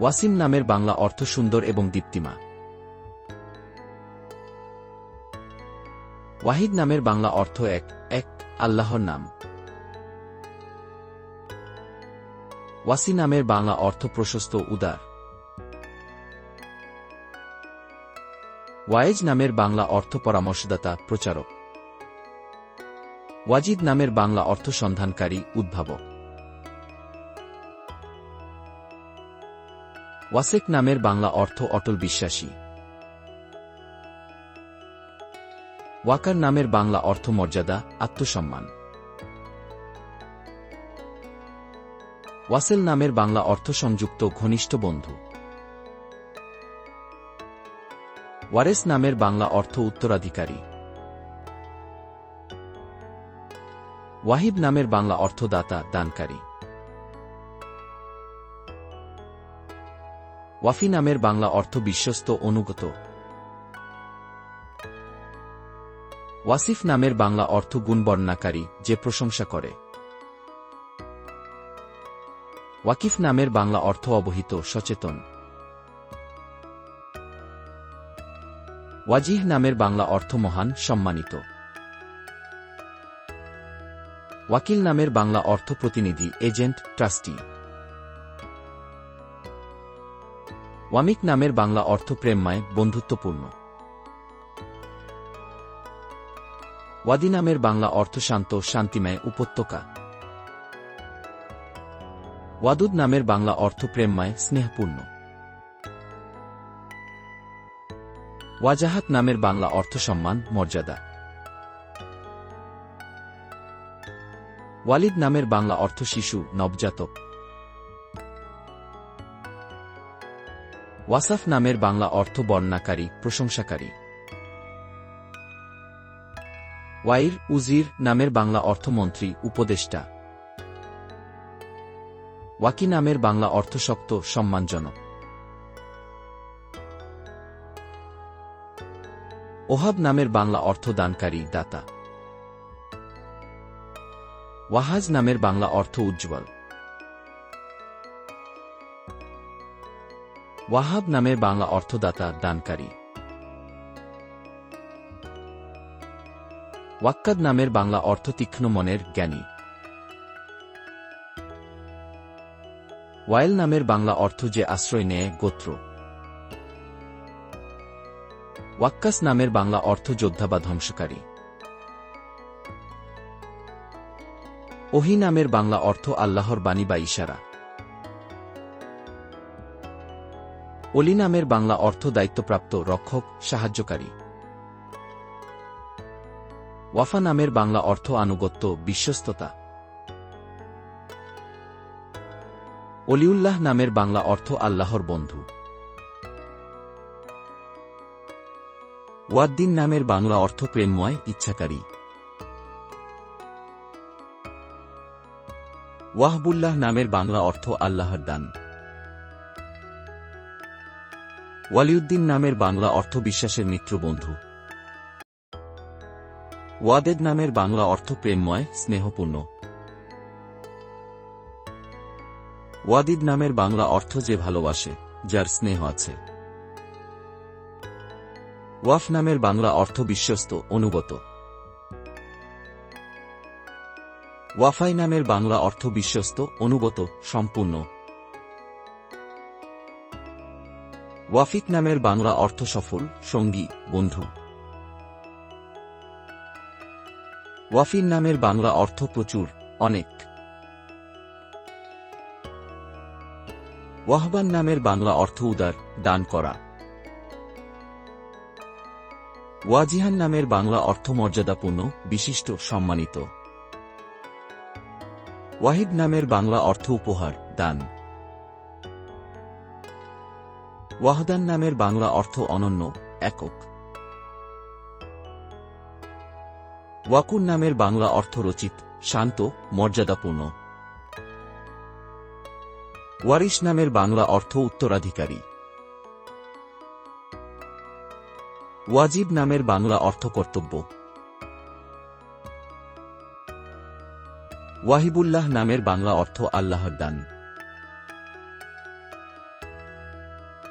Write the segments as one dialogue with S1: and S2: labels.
S1: ওয়াসিম নামের বাংলা অর্থ সুন্দর এবং দীপ্তিমা। ওয়াহিদ নামের বাংলা অর্থ এক এক, আল্লাহর নাম। ওয়াসি নামের বাংলা অর্থ প্রশস্ত, উদার। ওয়াইজ নামের বাংলা অর্থ পরামর্শদাতা, প্রচারক। ওয়াজিদ নামের বাংলা অর্থ সন্ধানকারী, উদ্ভাবক। ওয়াসেক নামের বাংলা অর্থ অটল বিশ্বাসী। ওয়াকার নামের বাংলা অর্থ মর্যাদা, আত্মসম্মান। ওয়াসেল নামের বাংলা অর্থ সংযুক্ত ঘনিষ্ঠ বন্ধু। ওয়ারেস নামের বাংলা অর্থ উত্তরাধিকারী। ওয়াহিব নামের বাংলা অর্থ দাতা দানকারী। ওয়াফি নামের বাংলা অর্থ বিশ্বস্ত, অনুগত। ওয়াসিফ নামের বাংলা অর্থ গুণবর্ণাকারী, যে প্রশংসা করে। ওয়াকিফ নামের বাংলা অর্থ অবহিত, সচেতন। ওয়াজিহ নামের বাংলা অর্থ মহান, সম্মানিত। ওয়াকিল নামের বাংলা অর্থ প্রতিনিধি, এজেন্ট, ট্রাস্টি। ওয়ামিক নামের বাংলা অর্থ প্রেমময়, বন্ধুত্বপূর্ণ। ওয়াদি নামের বাংলা অর্থ শান্ত, শান্তিময়, উপত্যকা। ওয়াদুদ নামের বাংলা অর্থ প্রেমময়, স্নেহপূর্ণ। ওয়াজাহাত নামের বাংলা অর্থ সম্মান, মর্যাদা। ওয়ালিদ নামের বাংলা অর্থ শিশু, নবজাতক। ওয়াসাফ নামের বাংলা অর্থ বর্ণাকারী প্রশংসাকারী। ওয়াইর উজির নামের বাংলা অর্থমন্ত্রী, উপদেষ্টা। ওয়াকি নামের বাংলা অর্থ শক্ত সম্মানজনক। ওহাব নামের বাংলা অর্থ দানকারী দাতা। ওয়াহাজ নামের বাংলা অর্থ উজ্জ্বল। ওয়াহাব নামের বাংলা অর্থদাতা দানকারী। ওয়াক্কাদ নামের বাংলা অর্থ তীক্ষ্ণ মনের জ্ঞানী। ওয়াইল নামের বাংলা অর্থ যে আশ্রয় নেয়, গোত্র। ওয়াক্কাস নামের বাংলা অর্থ যোদ্ধা বা ধ্বংসকারী। ওহি নামের বাংলা অর্থ আল্লাহর বাণী বা ইশারা। অলি নামের বাংলা অর্থ দায়িত্বপ্রাপ্ত রক্ষক সাহায্যকারী। ওয়াফা নামের বাংলা অর্থ আনুগত্য, বিশ্বস্ততা। অলিউল্লাহ নামের বাংলা অর্থ আল্লাহর বন্ধু। ওয়াদ্দিন নামের বাংলা অর্থ প্রেমময়, ইচ্ছাকারী। ওয়াহবুল্লাহ নামের বাংলা অর্থ আল্লাহর দান। ওয়ালিউদ্দিন নামের বাংলা অর্থ বিশ্বাসের মিত্র বন্ধু ওয়াদেদ নামের বাংলা অর্থ প্রেমময়, স্নেহপূর্ণ। ওয়াদিদ নামের বাংলা অর্থ যে ভালোবাসে, যার স্নেহ আছে। ওয়াফ নামের বাংলা অর্থ বিশ্বস্ত, অনুগত। ওয়াফাই নামের বাংলা অর্থ বিশ্বস্ত, অনুগত, সম্পূর্ণ। ওয়াফিক নামের বাংলা অর্থ সফল, সঙ্গী, বন্ধু। ওয়াফিন নামের বাংলা অর্থ প্রচুর, অনেক। ওয়াহবান নামের বাংলা অর্থ উদার, দান করা। ওয়াজিহান নামের বাংলা অর্থ মর্যাদাপূর্ণ, বিশিষ্ট, সম্মানিত। ওয়াহিদ নামের বাংলা অর্থ উপহার, দান। ওয়াহদান নামের বাংলা অর্থ অনন্য, একক। ওয়াকুন নামের বাংলা অর্থ রচিত, শান্ত, মর্যাদাপূর্ণ। ওয়ারিশ নামের বাংলা অর্থ উত্তরাধিকারী। ওয়াজিব নামের বাংলা অর্থ কর্তব্য। ওয়াহিবুল্লাহ নামের বাংলা অর্থ আল্লাহর দান।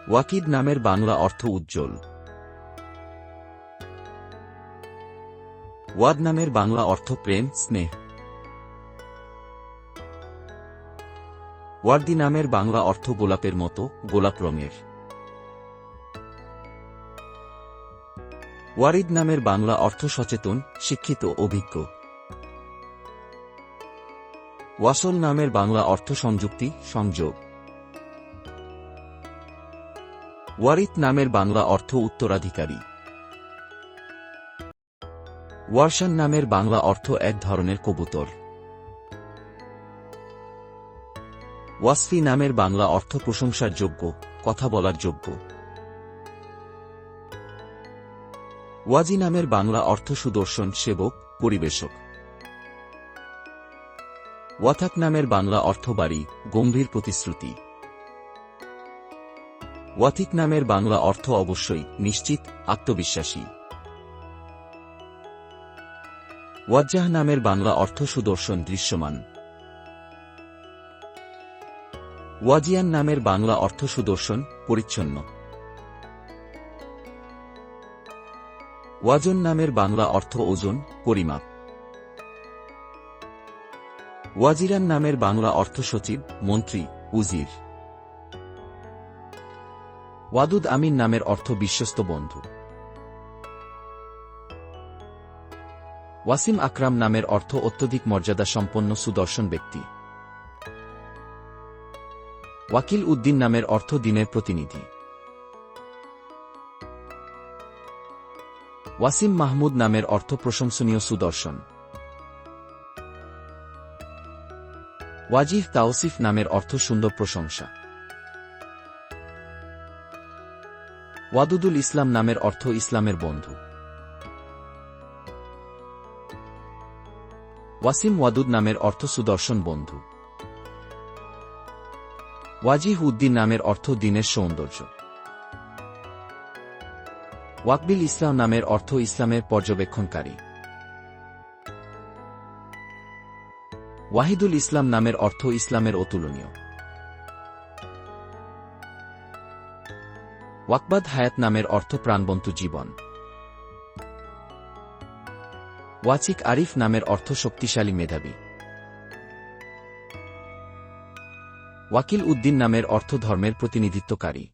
S1: ওয়াকিদ নামের বাংলা অর্থ উজ্জ্বল। ওয়াদ নামের বাংলা অর্থ প্রেম, স্নেহ। ওয়ার্দি নামের বাংলা অর্থ গোলাপের মতো, গোলাপ রঙের। ওয়ারিদ নামের বাংলা অর্থ সচেতন, শিক্ষিত, অভিজ্ঞ। ওয়াসল নামের বাংলা অর্থ সংযুক্তি, সংযোগ। ওয়ারিত নামের বাংলা অর্থ উত্তরাধিকারী। ওয়ারশান নামের বাংলা অর্থ এক ধরনের কবুতর। ওয়াসফি নামের বাংলা অর্থ প্রশংসার যোগ্য, কথা বলার যোগ্য। ওয়াজি নামের বাংলা অর্থ সুদর্শন, সেবক, পরিবেশক। ওয়াথাক নামের বাংলা অর্থ বাড়ি, গম্ভীর প্রতিশ্রুতি। ওয়াথিক নামের বাংলা অর্থ অবশ্যই নিশ্চিত, আত্মবিশ্বাসী। ওয়াজ্জাহ নামের বাংলা অর্থ সুদর্শন দৃশ্যমান। ওয়াজিয়ান নামের বাংলা অর্থ সুদর্শন পরিচ্ছন্ন। ওয়াজন নামের বাংলা অর্থ ওজন, পরিমাপ। ওয়াজিরান নামের বাংলা অর্থ সচিব, মন্ত্রী, উজির। ওয়াদুদ আমিন নামের অর্থ বিশ্বস্ত বন্ধু। ওয়াসিম আকরাম নামের অর্থ অত্যধিক মর্যাদা সম্পন্ন সুদর্শন ব্যক্তি। ওয়াকিল উদ্দিন নামের অর্থ দিনের প্রতিনিধি। ওয়াসিম মাহমুদ নামের অর্থ প্রশংসনীয় সুদর্শন। ওয়াজিহ তাওসিফ নামের অর্থ সুন্দর প্রশংসা। ওয়াদুদুল ইসলাম নামের অর্থ ইসলামের বন্ধু। ওয়াসিম ওয়াদুদ নামের অর্থ সুদর্শন বন্ধু। ওয়াজিহ উদ্দিন নামের অর্থ দিনের সৌন্দর্য। ওয়াকবিল ইসলাম নামের অর্থ ইসলামের পর্যবেক্ষণকারী। ওয়াহিদুল ইসলাম নামের অর্থ ইসলামের অতুলনীয়। ওয়াকবাদ হায়াত নামের অর্থ প্রাণবন্ত জীবন। ওয়াচিক আরিফ নামের অর্থ শক্তিশালী মেধাবী। ওয়াকিল উদ্দিন নামের অর্থ ধর্মের প্রতিনিধিত্বকারী।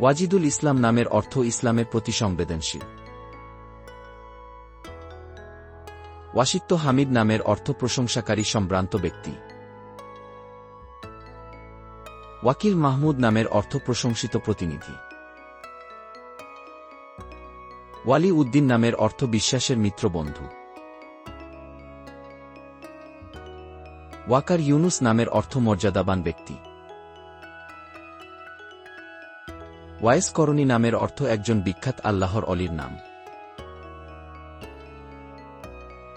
S1: ওয়াজিদুল ইসলাম নামের অর্থ ইসলামের প্রতি সংবেদনশীল। ওয়াসিত্য হামিদ নামের অর্থ প্রশংসাকারী সম্ভ্রান্ত ব্যক্তি। ওয়াকিল মাহমুদ নামের অর্থ প্রশংসিত প্রতিনিধি। ওয়ালি উদ্দিন নামের অর্থ বিশ্বাসের মিত্র বন্ধু। ওয়াকার ইউনুস নামের অর্থ মর্যাদাবান ব্যক্তি। ওয়াইস করণী নামের অর্থ একজন বিখ্যাত আল্লাহর অলির নাম।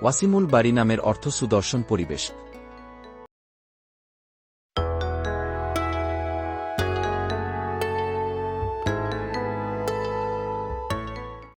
S1: ওয়াসিমুল বাড়ি নামের অর্থ সুদর্শন পরিবেশ